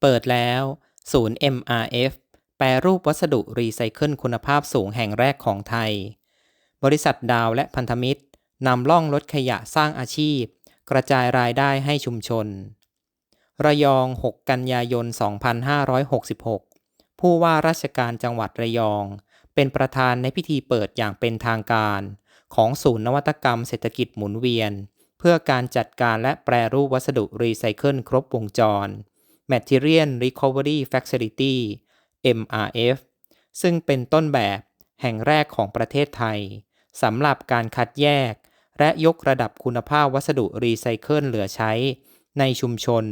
เปิดแล้ว ศูนย์ MRF แปรรูปวัสดุรีไซเคิลคุณภาพสูงแห่งแรกของไทย บริษัทดาวและพันธมิตรนำล่องลดขยะสร้างอาชีพ กระจายรายได้ให้ชุมชน ระยอง 6 กันยายน 2566 ผู้ว่าราชการจังหวัดระยอง เป็นประธานในพิธีเปิดอย่างเป็นทางการ ของศูนย์นวัตกรรมเศรษฐกิจหมุนเวียน เพื่อการจัดการและแปรรูปวัสดุรีไซเคิลครบวงจร Material Recovery Facility MRF ซึ่งเป็นต้นแบบแห่งแรกของประเทศไทยสำหรับการคัดแยก และยกระดับคุณภาพวัสดุรีไซเคิลเหลือใช้ ในชุมชน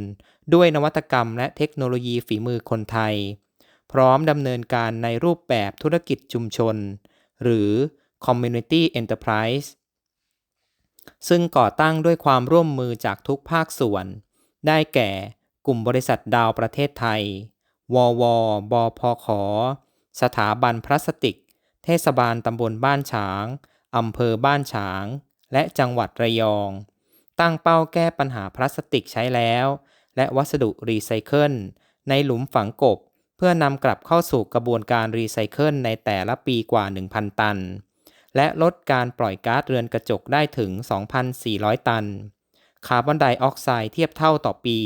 ด้วยนวัตกรรมและเทคโนโลยีฝีมือคนไทย พร้อมดำเนินการในรูปแบบธุรกิจชุมชน หรือ Community Enterprise ซึ่งก่อตั้งด้วยความร่วมมือจากทุกภาคส่วน ได้แก่ กลุ่มบริษัทดาวประเทศไทย วว บพข สถาบันพลาสติก เทศบาลตำบลบ้านฉาง อำเภอบ้านฉาง และจังหวัดระยอง ตั้งเป้าแก้ปัญหาพลาสติกใช้แล้ว และวัสดุรีไซเคิล ในหลุมฝังกบ เพื่อนำกลับเข้าสู่กระบวนการรีไซเคิลในแต่ละปีกว่า 1,000 ตัน และลดการปล่อยก๊าซเรือนกระจกได้ถึง 2,400 ตัน คาร์บอนไดออกไซด์เทียบเท่าต่อปี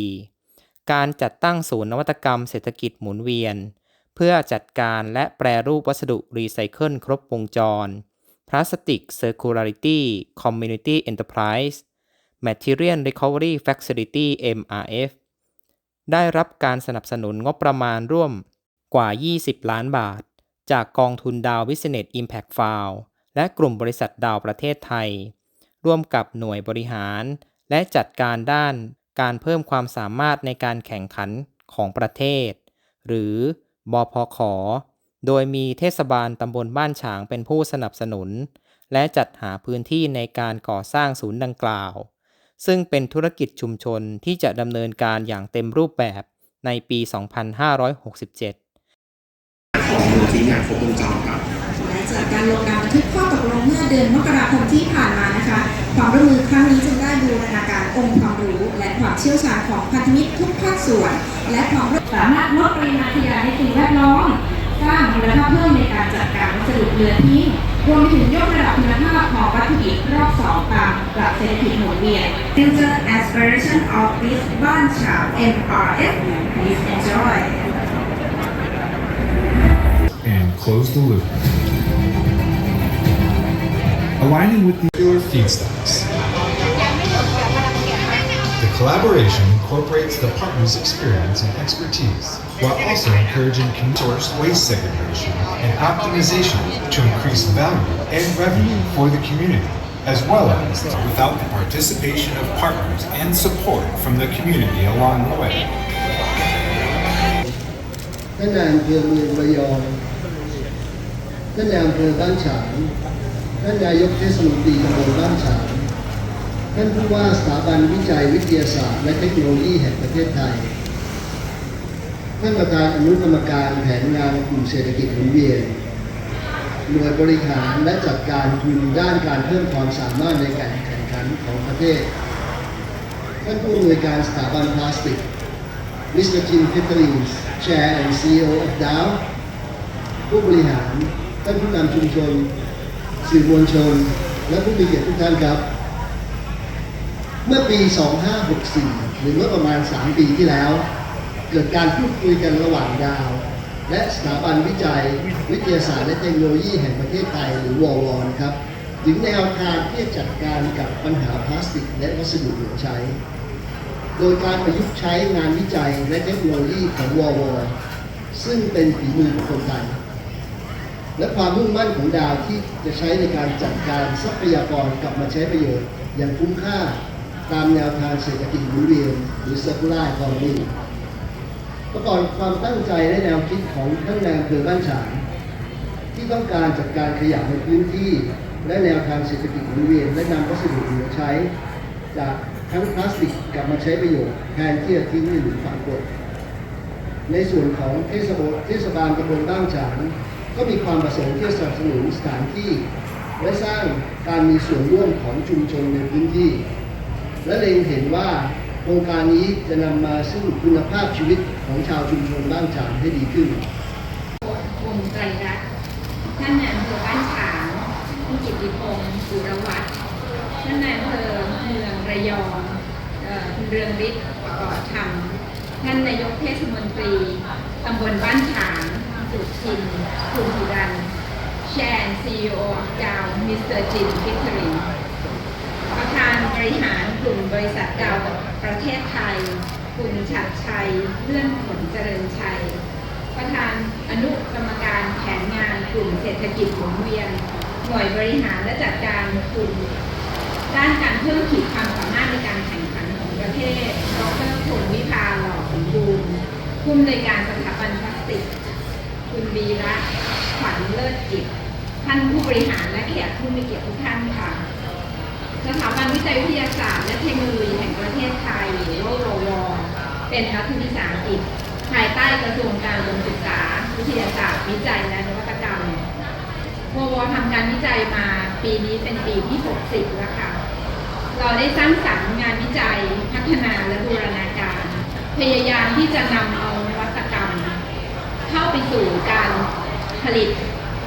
การจัดตั้งศูนย์นวัตกรรมเศรษฐกิจหมุนเวียน เพื่อจัดการและแปรรูปวัสดุรีไซเคิลครบวงจร Plastic Circularity Community Enterprise Material Recovery Facility MRF ได้รับการสนับสนุนงบประมาณร่วมกว่า 20 ล้านบาท จากกองทุนดาว Business Impact Fund และกลุ่มบริษัทดาวประเทศไทย ร่วมกับหน่วยบริหาร และจัดการด้าน การเพิ่มความสามารถในการแข่งขันของประเทศ หรือบพขโดยมีเทศบาลตำบลบ้านฉางเป็นผู้สนับสนุน และจัดหาพื้นที่ในการก่อสร้างศูนย์ดังกล่าว ซึ่งเป็นธุรกิจชุมชนที่จะดำเนินการอย่างเต็มรูปแบบในปี 2567ของมูลที่งานครบวงจรครับ จากการลงนามบันทึกข้อตกลงเมื่อเดือนมกราคมที่ผ่านมานะคะ ความร่วมมือครั้งนี้จึงได้บูรณาการองค์ความรู้ และความเชี่ยวชาญของพันธมิตรทุกภาคส่วน และความร่วมสามารถลดปริมาณขยะในสิ่งแวดล้อมสร้างมูลค่าเพิ่มในการจัดการวัสดุเหลือทิ้งรวมไปถึงยกระดับคุณภาพของวัตถุดิบรอบสองตามหลักเศรษฐกิจหมุนเวียน Future aspiration of this บ้านฉาง MRF please enjoy and close the loop. aligning with the pure feedstocks. The collaboration incorporates the partner's experience and expertise, while also encouraging source waste segregation and optimization to increase value and revenue for the community, as well as without the participation of partners and support from the community along the way. cái nàng vừa người bây giờ cái nàng vừa ท่านนายกเทศมนตรีตำบลบ้านฉางท่านผู้ว่าสถาบันวิจัยวิทยาศาสตร์ และเทคโนโลยีแห่งประเทศไทย ท่านประธานอนุกรรมการแผนงานกลุ่มเศรษฐกิจหมุนเวียนหน่วยบริหารและจัดการทุนด้านการเพิ่มความสามารถในการแข่งขันของประเทศ ท่านผู้อำนวยการสถาบันพลาสติก Mr. Tim Petterings, Chair and CEO of Dow ผู้บริหาร ท่านผู้นำชุมชน สื่อมวลชน และผู้มีเกียรติทุกท่านครับ เมื่อปี 2564 หรือเมื่อประมาณ 3 ปีที่แล้ว เกิดการพูดคุยกันระหว่างดาว และสถาบันวิจัย วิทยาศาสตร์และเทคโนโลยีแห่งประเทศไทยหรือวอวอนครับถึงแนวทางที่จะจัดการกับปัญหาพลาสติก และวัสดุเหลือใช้ โดยการประยุกต์ใช้งานวิจัยและเทคโนโลยีของวอวซึ่งเป็นฝีมือของคนไทย และความมุ่งมั่นของดาวที่จะใช้ในการจัดการทรัพยากรกลับมาใช้ประโยชน์ อย่างคุ้มค่าตามแนวทางเศรษฐกิจหมุนเวียนหรือ circular economy ประกอบความตั้งใจและแนวคิดของท่านนายอำเภอบ้านฉางที่ต้องการจัดการขยะในพื้นที่ และแนวทางเศรษฐกิจหมุนเวียนและนำวัสดุเหลือใช้ จากทั้งพลาสติกกลับมาใช้ประโยชน์แทนที่จะทิ้งในหลุมฝังกลดในส่วนของเทศบาลเทศบาลตำบลบ้านฉาง ก็มีความประสงค์ที่จะสนับสนุนสถานที่ และสร้างการมีส่วนร่วมของชุมชนในพื้นที่ และเล็งเห็นว่าโครงการนี้จะนำมาซึ่งคุณภาพชีวิตของชาวชุมชนบ้านฉางให้ดีขึ้นวงไตรรัตน์ท่านนายอำเภอบ้านฉางคุณกิติพงศ์สุรวัตรท่านนายอำเภอเมืองระยองเอ่อคุณเรืองฤทธิ์ก่อธรรมท่านนายกเทศมนตรีตำบลบ้านฉาง สุทินคุณหิรันแชนซีอีโอดาวมิสเตอร์จิมพิทรินประธานบริหารกลุ่มบริษัทดาวประเทศไทย คุณชัดชัยเลื่อนผลเจริญชัย ประธานอนุกรรมการแผนงานกลุ่มเศรษฐกิจหมุนเวียนหน่วยบริหารและจัดการกลุ่มด้านการเพิ่มขีดความสามารถในการแข่งขันของประเทศดรพลวิภาหล่อสมบูรณ์ผู้อำนวยการสถาบันพลาสติก คุณวีระขวัญเลิศกิจ ท่านผู้บริหารและแขกผู้มีเกียรติทุกท่านค่ะ สถาบันวิจัยวิทยาศาสตร์และเทคโนโลยีแห่งประเทศไทยหรือว่ารวเป็นรัฐวิสาหกิจภายใต้กระทรวงการศึกษา วิทยาศาสตร์ วิจัยและนวัตกรรมววทำการวิจัยมาปีนี้เป็นปีที่ 60 แล้วค่ะ เราได้สร้างสรรค์งานวิจัย พัฒนาและบูรณาการ พยายามที่จะนำเอานวัตกรรม เข้าไปสู่การผลิต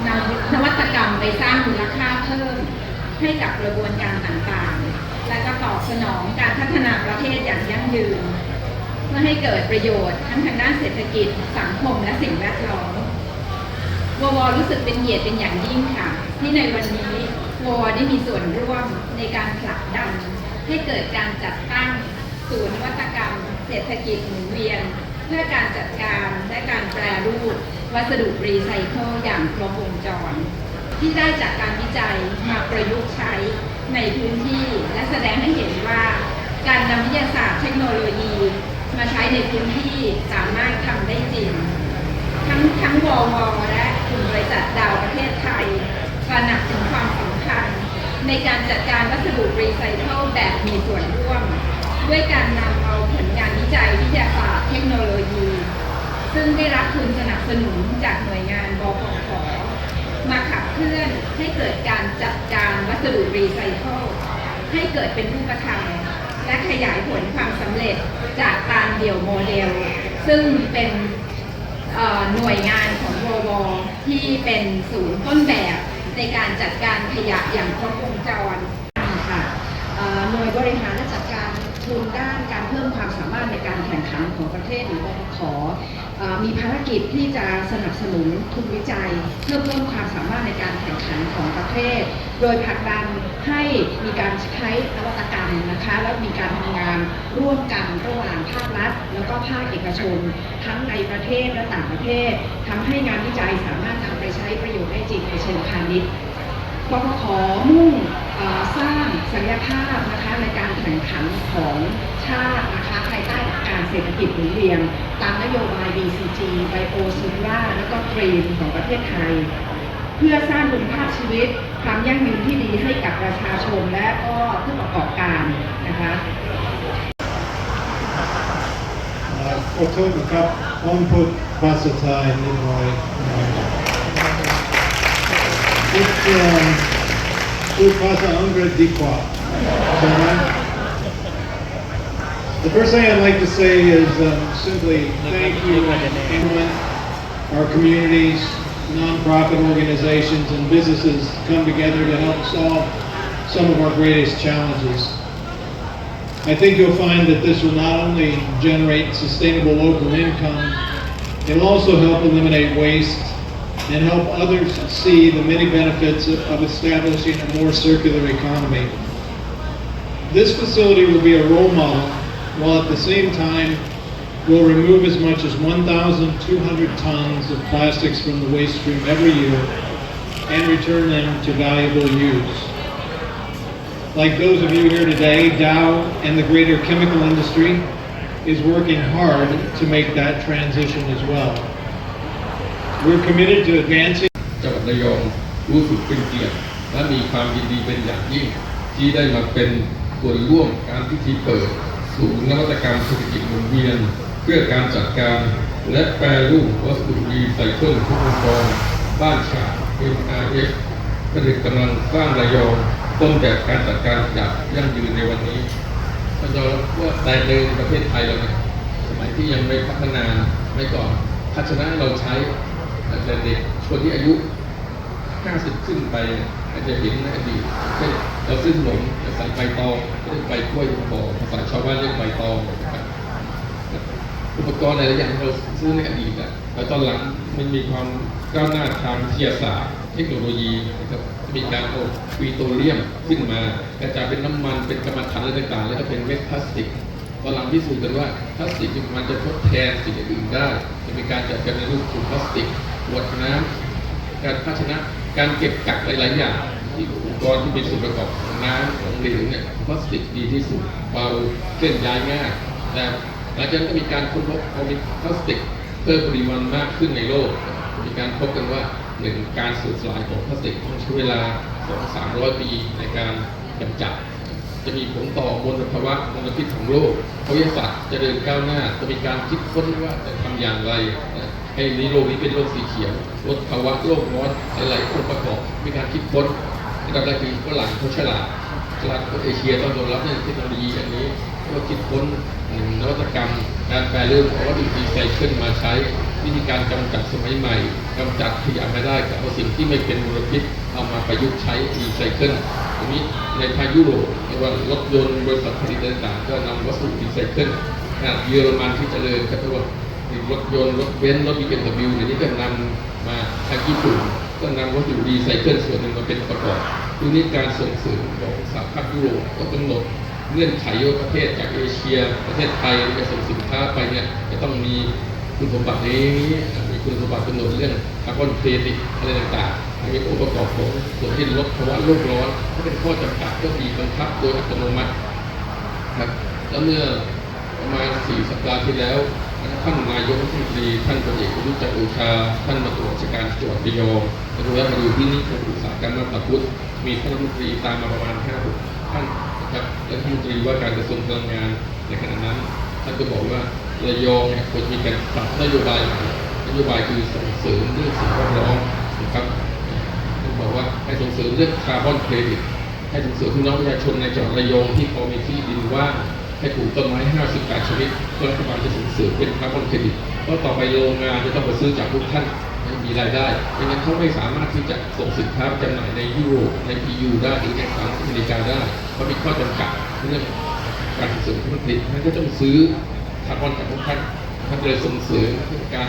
นำนวัตกรรมไปสร้างมูลค่าเพิ่มให้กับกระบวนการต่างๆ และก็ตอบสนองการพัฒนาประเทศอย่างยั่งยืน เพื่อให้เกิดประโยชน์ทั้งทางด้านเศรษฐกิจ สังคมและสิ่งแวดล้อมววรู้สึกเป็นเกียรติเป็นอย่างยิ่งค่ะ ที่ในวันนี้ววได้มีส่วนร่วมในการผลักดัน ให้เกิดการจัดตั้งศูนย์นวัตกรรม เศรษฐกิจหมุนเวียน เพื่อการจัดการและการแปรรูป วัสดุรีไซเคิลอย่างครบวงจร ที่ได้จากการวิจัยมาประยุกต์ใช้ในพื้นที่และแสดงให้เห็นว่า การนำวิทยาศาสตร์เทคโนโลยี มาใช้ในพื้นที่สามารถทำได้จริง ทั้งทั้งวอวและกลุ่มบริษัทดาวประเทศไทยตระหนักถึงความสำคัญ ในการจัดการวัสดุรีไซเคิลแบบมีส่วนร่วม ด้วยการนำ วิจัยวิทยาศาสตร์เทคโนโลยี ซึ่งได้รับทุนสนับสนุนจากหน่วยงานบพขมาขับเคลื่อนให้เกิดการจัดการวัสดุรีไซเคิลให้เกิดเป็นรูปธรรมและขยายผลความสำเร็จจากการเดี่ยวโมเดล ซึ่งเป็นหน่วยงานของววที่เป็นศูนย์ต้นแบบในการจัดการขยะอย่างครบวงจรค่ะหน่วยบริหาร ทุนด้านการเพิ่มความสามารถในการแข่งขันของประเทศหรือวพขอมีภารกิจที่จะสนับสนุนทุนวิจัย เพื่อเพิ่มความสามารถในการแข่งขันของประเทศ โดยผลักดันให้มีการใช้นวัตกรรมนะคะ แล้วมีการทำงานร่วมกันระหว่างภาครัฐ แล้วก็ภาคเอกชน ทั้งในประเทศและต่างประเทศทำให้งานวิจัยสามารถนำไปใช้ประโยชน์ได้จริงในเชิงพาณิชย์ ปปขมุ่งสร้างศักยภาพนะคะในการแข่งขันของชาตินะคะภายใต้หลักการเศรษฐกิจหมุนเวียนตามนโยบาย BCG Bio s i l v a และก็ Green ของประเทศไทย เพื่อสร้างคุณภาพชีวิต ความยั่งยืนที่ดีให้กับประชาชนและก็ผู้ประกอบการนะคะขอโทษนะครับผมพูดภาษาไทยนิดหน่อย it, uh. The first thing I'd like to say is um, simply thank you, everyone, our communities, nonprofit organizations, and businesses come together to help solve some of our greatest challenges. I think you'll find that this will not only generate sustainable local income, it'll also help eliminate waste and help others see the many benefits of establishing a more circular economy. This facility will be a role model while at the same time will remove as much as 1,200 tons of plastics from the waste stream every year and return them to valuable use. Like those of you here today, Dow and the greater chemical industry is working hard to make that transition as well. We're committed to advancing จังหวัดระยองรู้สึกเป็นเกียรติและมีความยินดีเป็นอย่างยิ่ง ที่ได้มาเป็นส่วนร่วมการพิธีเปิดศูนย์นวัตกรรมเศรษฐกิจหมุนเวียน เพื่อการจัดการ และแปรรูปวัสดุรีไซเคิลทุกองค์กรบ้านฉาง MRF ผลิตกำลังสร้างระยองต้นแบบการจัดการขยะยั่งยืนในวันนี้ในมันยอมรับว่าแต่ในประเทศไทยเราเนี่ยสมัยที่ยังไม่พัฒนาไม่ก่อนภาชนะเราใช้ แต่เด็กคนที่อายุ 50 ขึ้นไปอาจจะเห็นในอดีตเช่นเราซื้อขนมจะใส่ใบตองเรียกใบกล้วยทองภาษาชาวบ้านเรียกใบตองนะครับอุปกรณ์หลายอย่างเราซื้อในอดีตอะแต่ตอนหลังมันมีความก้าวหน้าทางวิทยาศาสตร์ เทคโนโลยีนะครับมีการเอาปีโตเลียมขึ้นมากระจายเป็นน้ำมันเป็นกรรมฐานอะไรต่างๆ แล้วก็เป็นเม็ดพลาสติกตอนหลังพิสูจน์กันว่าพลาสติกมันจะทดแทนสิ่งอื่นได้จะมีการจัดการในรูปถุงพลาสติก ขวดน้ำการภาชนะ การเก็บกักหลาย ๆ อย่าง ที่อุปกรณ์ที่เป็นส่วนประกอบของน้ำของเหลวเนี่ยพลาสติกดีที่สุดเบาเคลื่อนย้ายง่ายแต่หลังจากนั้นก็มีการค้นพบพอมีพลาสติกเพิ่มปริมาณมากขึ้นในโลก มีการพบกันว่าหนึ่งการสูญสลายของพลาสติกต้องใช้เวลา 2-300 ปีในการกำจัดจะมีผลต่อมลภาวะมลพิษของโลกวิทยาศาสตร์จะเดินก้าวหน้า จะมีการคิดค้นว่าจะทำอย่างไรนะ ให้นี้โลกนี้เป็นโลกสีเขียวลดภาวะโลกร้อนหลายๆองค์ประกอบมีการคิดค้นอันดับแรกคือฝรั่งเขาฉลาดฉลาดเอเชียต้องยอมรับในเทคโนโลยีอันนี้ก็คิดค้นนวัตกรรม การแปลรูปเอาวัตถุดิบรีไซเคิลมาใช้วิธีการกำจัดสมัยใหม่กำจัดขยะไม่ได้กับเอาสิ่งที่ไม่เป็นมลพิษเอามาประยุกต์ใช้รีไซเคิลตรงนี้ในทางยุโรปไม่ว่ารถยนต์บริษัทผลิตต่างๆก็นำวัสดุรีไซเคิลขนาดเยอรมันที่เจริญก็ถือว่า รถยนต์รถเบนซ์รถบีเอ็มดับเบิลเดี๋ยวนี้ก็นำมาทางญี่ปุ่นก็นำวัสดุรีไซเคิลส่วนหนึ่งมาเป็นประกอบดูนี้การส่งเสริมของสหภาพยุโรปก็กำหนดเงื่อนไขว่าประเทศจากเอเชีย ประเทศไทยจะส่งสินค้าไปเนี่ยจะต้องมีคุณสมบัตินี้มีคุณสมบัติกำหนดเรื่องคาร์บอนเครดิตอะไรต่างๆมีองค์ประกอบของส่วนที่ลดภาวะโลกร้อนถ้าเป็นข้อจำกัดก็มีบังคับโดยอัตโนมัติครับแล้วเมื่อประมาณ 4 สัปดาห์ที่แล้ว ท่านนายกรัฐมนตรีท่านพลเอกประยุทธ์จันทร์โอชาท่านมาตรวจราชการจังหวัดระยองแล้วก็มาดูที่นี่ของอุตสาหกรรมมาบตาพุธมีท่านรัฐมนตรีตามมาประมาณ5-6ท่านนะครับรัฐมนตรีว่าการกระทรวงพลังงานในขณะนั้นท่านก็บอกว่าระยองเนี่ยควรมีการปรับนโยบายนโยบายคือส่งเสริมเรื่องสิ่งแวดล้อมนะครับท่านบอกว่าให้ส่งเสริมเรื่องคาร์บอนเครดิตให้ส่งเสริมพี่น้องประชาชนในจังหวัดระยองที่พอมีที่ดินว่าง ให้ปลูกต้นไม้58ชนิดเพื่อรัฐบาลจะส่งเสริมเป็นคาร์บอนเครดิตเพราะต่อไปโรงงานจะต้องไปซื้อจากพวกท่านมีรายได้ไม่งั้นเขาไม่สามารถที่จะส่งสินค้าจำหน่ายในยุโรปใน EU ได้หรือในสหรัฐอเมริกาได้เพราะมีข้อจำกัดเรื่องการส่งเสริมผลิตท่านก็ต้องซื้อคาร์บอนจากพวกท่านท่านเลยส่งเสริมการ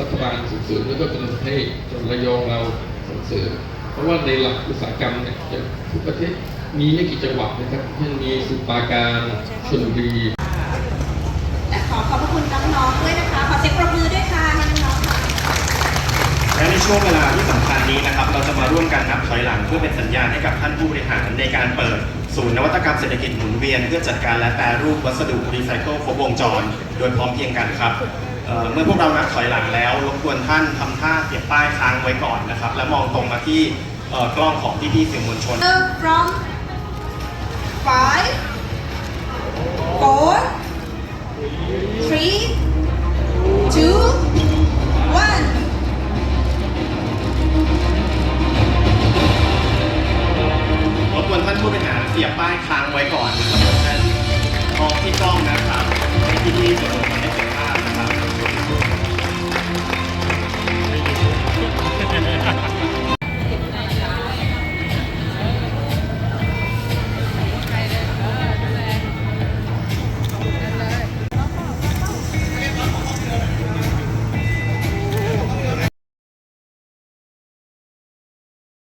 รัฐบาลส่งเสริมแล้วก็กำหนดให้จังหวัดระยองเราส่งเสริมเพราะว่าในหลักอุตสาหกรรมเนี่ยจะทุกประเทศ มีไม่กี่จังหวัดนะครับเช่นมีสมุทรปราการชลบุรีและขอขอบพระคุณน้องๆด้วยนะคะ ขอเสียงปรบมือด้วยค่ะให้น้องๆค่ะและในช่วงเวลาที่สำคัญนี้นะครับ เราจะมาร่วมกันนับถอยหลังเพื่อเป็นสัญญาณให้กับท่านผู้บริหารในการเปิดศูนย์นวัตกรรมเศรษฐกิจหมุนเวียน เพื่อจัดการและแปรรูปวัสดุรีไซเคิลครบวงจร โดยพร้อมเพรียงกันครับเอ่อเมื่อพวกเรานับถอยหลังแล้วรบกวนท่านทำท่าเก็บป้ายค้างไว้ก่อนนะครับ และมองตรงมาที่เอ่อกล้องของพี่ๆสื่อมวลชน from five, 1. รบกวนท่านผู้บริหารเสียบป้ายค้างไว้ก่อนนะครับท่านออกที่กล้องนะครับในที่นี้